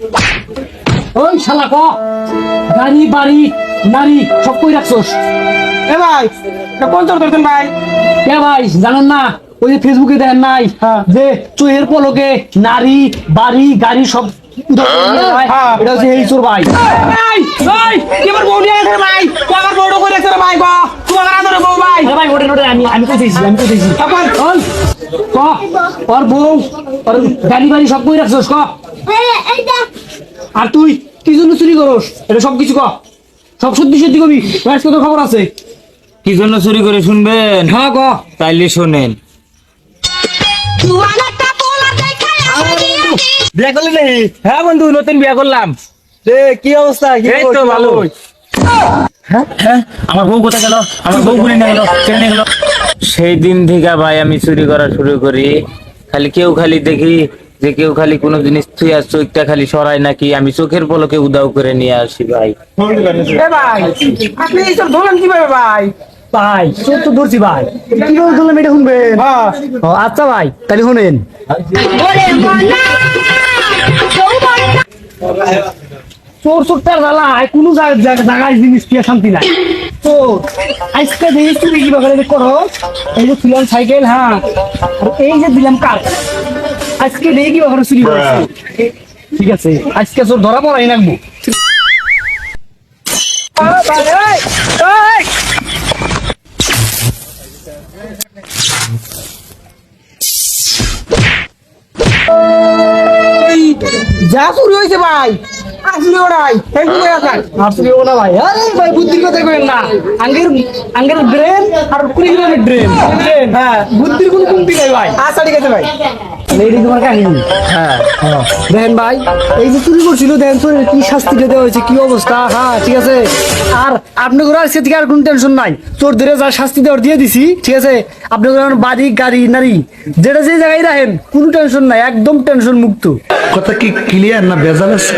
ওই শালা ক? গাড়ি বাড়ি নারী সব কই রাখছস? এ ভাই কোন চোর ধরছেন ভাই? কে ভাই জানেন না? ওই যে ফেসবুকে দেন নাই? হ্যাঁ। যে চোহের পলকে নারী বাড়ি গাড়ি সব দিয়ে হ্যাঁ। এটা হচ্ছে এই চোর ভাই। আমার বউ নিয়ে গেছে ভাই। তুই আমার বউটা করে রে ভাই গো আদরে বউ ভাই। ভাই ওটা ওটা আমি আমি আমি ওর বউ ওর গাড়ি বাড়ি সব কই রাখছস ক? আর তুই কি জন্য চুরি করস? এটা সব কিছু ক। সব সত্যি সত্যি কবি। আজকে তো খবর আছে। কি জন্য চুরি করে শুনবেন? হ্যাঁ ক। তাইলে শোনেন। বিয়ে করলি নে হ্যাঁ বন্ধু নতুন বিয়া করলাম। রে কি অবস্থা? কি এই তো ভালো। হ্যাঁ আমার বউ কোথায় গেল? আমার বউ গুলি নিয়ে গেল ট্রেনে গেল। সেই দিন থেকে ভাই আমি চুরি করা শুরু করি। খালি কেউ খালি দেখি যে কেউ খালি কোনো জিনিস আর চোখটা খালি সরায় নাকি? আমি চোখের পলকে উদাও করে নিয়ে আসি ভাই। এ ভাই আপনি এই সব ধরলেন কীভাবে ভাই? ভাই চোর তো ধরছি ভাই। কীভাবে ধরলাম এটা শুনবেন? হ্যাঁ। আচ্ছা ভাই তাহলে শুনেন। চোর চোরটার জ্বালা কোনো জায়গা- জায়গা- জায়গায় জিনিস পেয়ে শান্তি নাই। তো আজকে দেখি তুমি কি বাগানে করো। এই যে তুলাম সাইকেল হ্যাঁ। আর এই যে দিলাম কার আজকে দেখি কি বাগানে চুরি করেছে ঠিক আছে আজকে চোর ধরা পড়াই রাখব যা চুরি হয়েছে ভাই আসলে ওরাই থ্যাংক ইউ ও না ভাই আরে ভাই বুদ্ধির কথা কইেন না। আঙ্গের আঙ্গের ব্রেন আর কুড়িগ্রামের ড্রেন হ্যাঁ বুদ্ধির কোন কমতি নাই ভাই। আচ্ছা ঠিক আছে ভাই। এই তোমার কাহিনী? হ্যাঁ। দেখেন ভাই এই যে চুরি করছিল দেখেন তো কি শাস্তি দেওয়া হয়েছে কি অবস্থা? হ্যাঁ ঠিক আছে। আর আপনি করে আজকে থেকে আর কোনো টেনশন নাই। চোর ধরে যা শাস্তি দেওয়ার দিয়ে দিছি ঠিক আছে? আপনি করে বাড়ি গাড়ি নারী যেটা যে জায়গায় রাখেন কোনো টেনশন নাই একদম টেনশন মুক্ত। কথা কি ক্লিয়ার না বেজাল আছে?